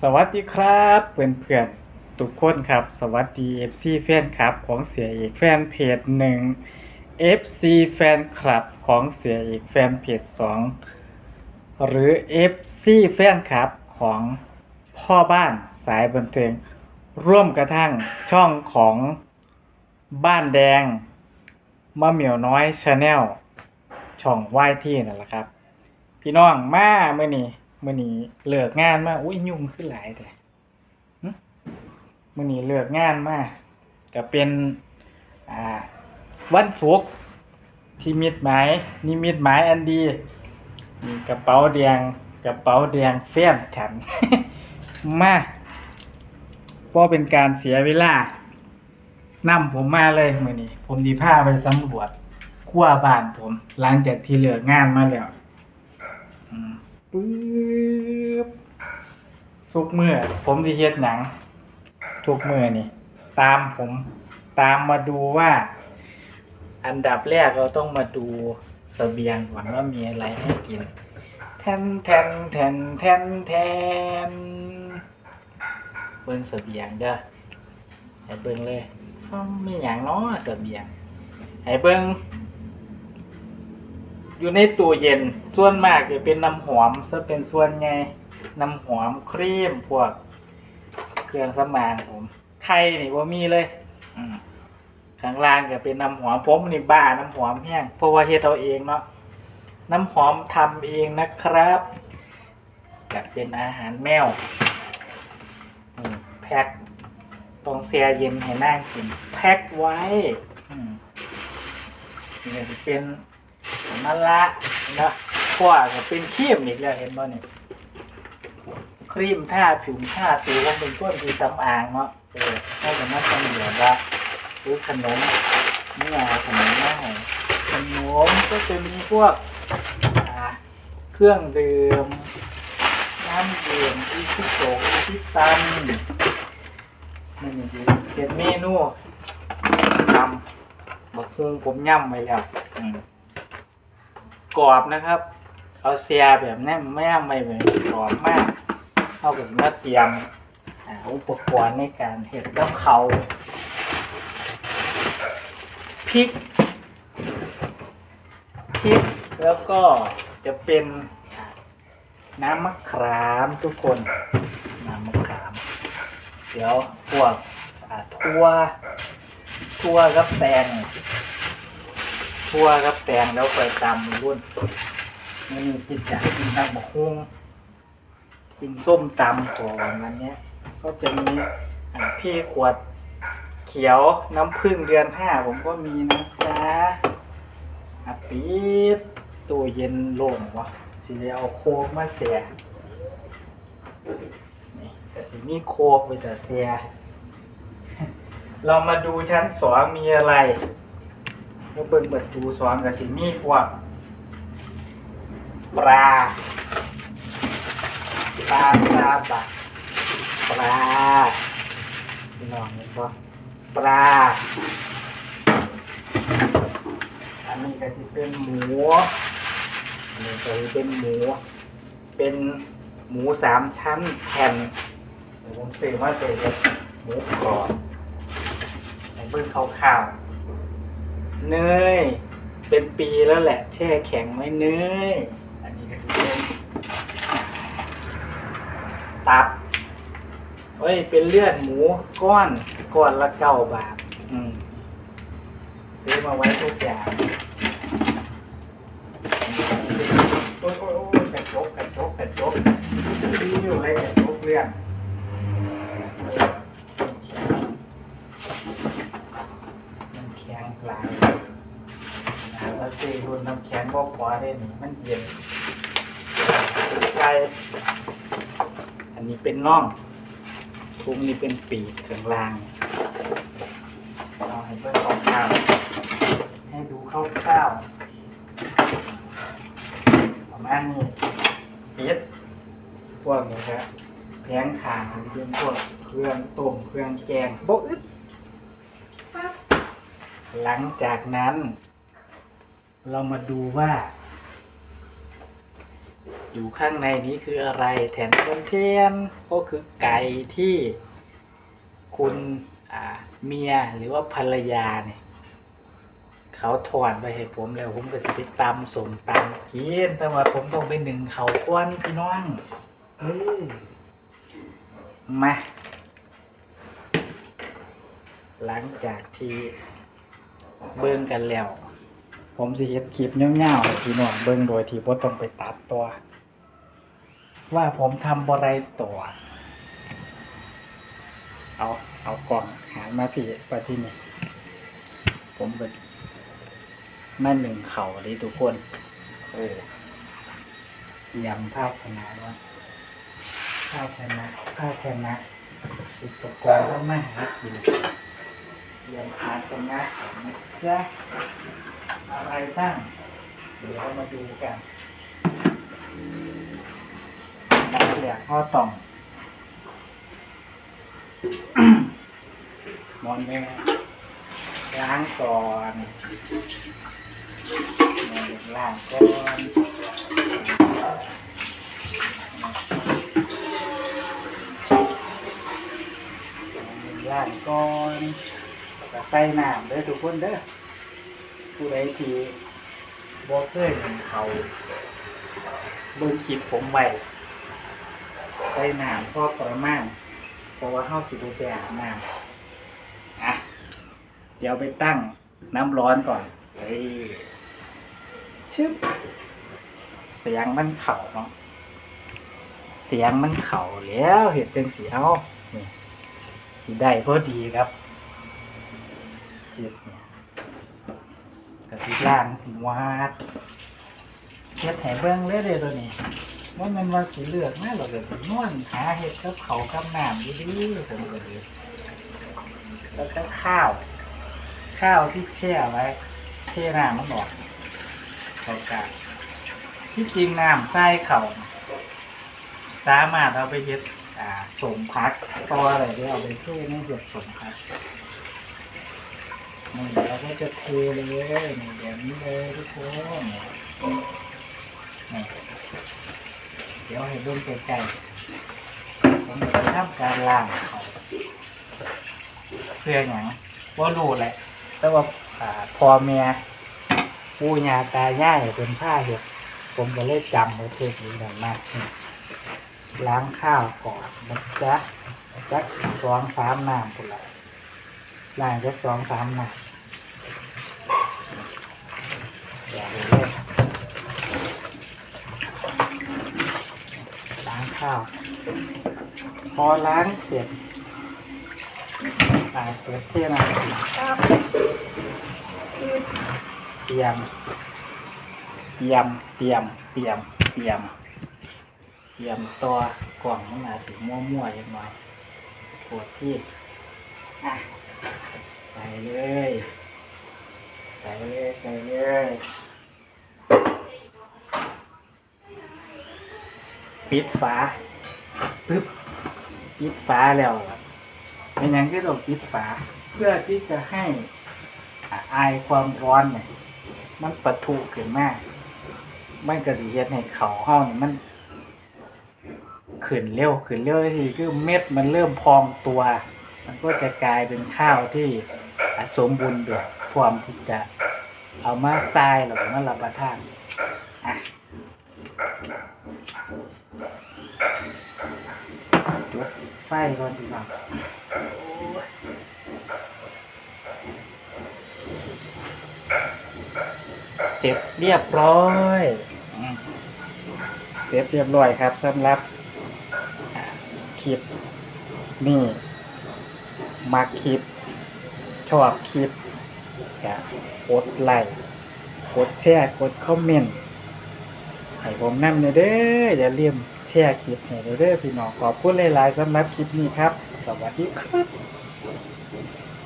สวัสดีครับเพื่อนเพื่อนๆทุกคนครับ สวัสดี FC แฟนคลับของเสียเอกแฟนเพจหนึ่ง FC แฟนคลับของเสียเอกแฟนเพจสองหรือ FC แฟนคลับของพ่อบ้านสายบันเทิง ร่วมกระทั่งช่องของบ้านแดงมะเหมียวน้อยชาแนลช่องไหว้ที่นั่นแหละครับ พี่น้องมาเมื่อนี้ มื่อนี้เลิกงานมาอุ้ยยุ่งขึ้นหลายแต่หึมื่อนี้เลิกงานมาก็เป็นอ่าวันศุกร์ที่มิดหมายนี่มิดหมายอันดีมีกระเป๋าแดงกระเป๋าแดงแฟนฉัน มาเพราะเป็นการเสียเวลานำผมมาเลยมื่อนี้ ผมดีผ้าไปสำรวจขั้วบ้านผม หลังจากที่เลิกงานมาแล้ว ปึ๊บทุกเมื่อผมทีเฮ็ดหนัง ทุกเมื่อนี่ ตามผมตามมาดูว่า อันดับแรกเราต้องมาดูเสบียงก่อนว่ามีอะไรให้กิน แทนแทนแทนแทนแทนเบิ่งเสบียงเด้อให้เบิ่งเลยฟ้ามีหยังเนาะเสบียงให้เบิ่ง อยู่ในตู้เย็นส่วนมากจะเป็นน้ำหอมซะเป็นส่วนใหญ่น้ำหอมครีมพวก เครื่องสำอางผมไข่นี่ว่ามีเลยข้างล่างก็เป็นน้ำหอมผมนี่บ้าน้ำหอมแห้งเพราะว่าเฮ็ดเอาเองเนาะน้ำหอมทำเองนะครับก็เป็นอาหารแมวแพ็คต้องแช่เย็นให้นั่งกินแพ็คไว้นี่ก็จะเป็น นั่นละนะขวาก็เป็นครีมอีกแล้วเห็นบ่เนี่ยครีมท่าผิวท่าตัวก็เป็นต้นที่สำอางเนาะเออให้กับมาสำเหลือว่าหรือขนมนี่ไงขนมง่ายขนมก็จะมีพวกอ่าเครื่องดื่มน้ำดื่มอีคุโตะอีคิตันนี่นี่คือเป็นเมนูทำบักฮุงผมย่ำไว้แล้วอืม กรอบนะครับ เอาเสียแบบนี้ไม่ย่ำไม่แบบกรอบมากเอากับมาเตรียมอุปกรณ์ในการเห็ดกับเขาพริกพริกแล้วก็จะเป็นน้ำมะขามทุกคนน้ำมะขาม เดี๋ยวพวกทั่วทั่วกับแตง ทั่วครับแตงแล้วไปตำรุ่นมันมีสิทธิ์อยากกินตักบกฮุ้งกินส้มตำก่อนวันเนี้ยก็จะมีพี่ขวดเขียวน้ำผึ้งเดือนห้าผมก็มีนะจ๊ะอาปีดตู้เย็นโล่งวะสิได้เอาโคกมาเสียนี่แต่สิมีโคกไปแต่เสีย เรามาดูชั้นสองมีอะไร แล้วเบิ่งเปิดตูสอนกับสิมีพวกปลาปลาปลาปลาปลาพี่น้องเห็นปะปลา อันนี้ก็สิเป็นหมูอันนี้ก็สิเป็นหมู เป็นหมูสามชั้นแผ่นเดี๋ยวผมซื้อมาเป็นหมูกรอบให้เบิ่งคร่าวๆ เนยเป็นปีแล้วแหละ แช่แข็งไว้เนยอันนี้ก็จะเป็นตับเฮ้ย เป็นเลือดหมูก้อนก้อนละเก้าบาทอืมซื้อมาไว้ทุกอย่างโอ้ยโอ้ยกระจกกระจกกระจกอยู่อะไรกระจกเรื่องน้ำแข็งหลาย อ่าแล้วซีรุ่นน้ำแข็งบอกว่าได้นี่ มันเย็นไก่อันนี้เป็นน่องทุงนี้เป็นปีกถึงล่างเอาให้เพื่อนคร่าวๆให้ดูคร่าวๆประมาณนี้ปิดพวกนี้ครับแผงขางมันเป็นพวกเครื่องต้มเครื่องแกงโบ๊ะอึดปั๊บหลังจากนั้น เรามาดูว่า อยู่ข้างในนี้คืออะไรแทนต้นเทียนก็คือไก่ที่คุณอ่าเมียหรือว่าภรรยาเนี่ยเขาถอนไปให้ผมแล้วผมก็สิไปตำสมตำกินแต่ว่าผมต้องไปหนึ่งเขาควนพี่น้องเอ้ยมาหลังจากที่เบิ่งกันแล้ว ผมสิเฮ็ดคลิปยาวๆให้พี่น้องเบิ่งโดยที่บ่ต้องไปตัดตัว ว่าผมทำบ่ไรตัวเอา เอากล่องหามาพี่ไปที่นี่ ผมก็แม่หนึ่งเข่าเลยทุกคน เออยำผ้าชนะว่าผ้าชนะผ้าชนะ อุปกรณ์ต้องมาหากินยำผ้าชนะนะจ๊ะอะไรบ้งเดี๋ยวเรามาดูกัน มาเรียกพ่อต่องมอนแม่ล้างก่อนมอนล้างก่อนล้างก่อนก็ใส่น้ำเด้อทุกคนเด้อผู้ใดที่บ่เคยเห็นเขาเบิ่งคลิปผมไว้ ใส่น้ำพอประมาณเพราะว่าเฮาสิไปไปอาบน้ำอะเดี๋ยวไปตั้งน้ำร้อนก่อนเฮ้ยชึบเสียงมันเข่าเนาะเสียงมันเข่าแล้วเห็นเป็นสีเอานี่สีได้พอดีครับเจ็บเนี่ยกระสีล่างวาดเฮ็ดแหเบื้องเลยเด้อตัวนี้ ว่ามันว่าสีเหลืองแม่หรอกเดี๋ยนวลหาเห็ดกับเขากับน้ำดีๆผมก็เลยแล้วก็ข้าว ข้าวที่แช่ไว้เทน้ำมันออกเขากาที่จริงน้ำไส้เขาสามารถเอาไปเฮ็ดอ่าสมพักต่ออะไรได้เอาไปเทในเฮ็ดสมพักนี่เราก็จะเทเลยนี่แบบนี้เลยทุกคนนี่ เดี๋ยวให้ดูใกลๆผมจะทำการล้างเขาเพื่ออย่างว่ารู้แหละแต่ว่าอ่าพอเมียปู่ย่าตายายเป็นผ้าเห็ดผมก็เลยจำไว้เทศนี้ได้มากล้างข้าวก่อนนะจ๊ะจักสองสามน้ำคนละล้างจักสองสามน้ำอย่างนี้เลยล้าง ข้าว พอล้างเสร็จอ่าเสร็จที่นะเตรียม เตรียม เตรียม เตรียม เตรียม เตรียมตัวกล่องมันอาจสีมั่วๆอย่างน้อยปวดที่อะใส่เลย ใส่เลย ใส่เลย ปิดฝาปึ๊บปิดฝาแล้วอะเป็นอย่างที่เราปิดฝา เพื่อที่จะให้อาไอายความร้อนเนี่ยมันปะทุขึ้นมามันก็สิเฮ็ดให้เขาเฮานี่มันขึ้นเร็วขึ้นเร็วทีคือเม็ดมันเริ่มพองตัว มันก็จะกลายเป็นข้าวที่อสมบูรณ์แบบพร้อมที่จะเอามาทรายหรือมารับประทานอะจุดไฟก่อนดีกเสร็จเรียบร้อยอืมเสร็จเรียบร้อยครับสำหรับอ่าคลิปนี่มาคลิป ชอบคลิปก็กดไลค์กดแชร์กดคอมเมนต์ให้ผมนำเนยเด้ออย่าลืม ชร์คลิปให้เด้อพี่น้องขอบคุณหลายๆสำหรับคลิปนี้ครับ สวัสดีครับ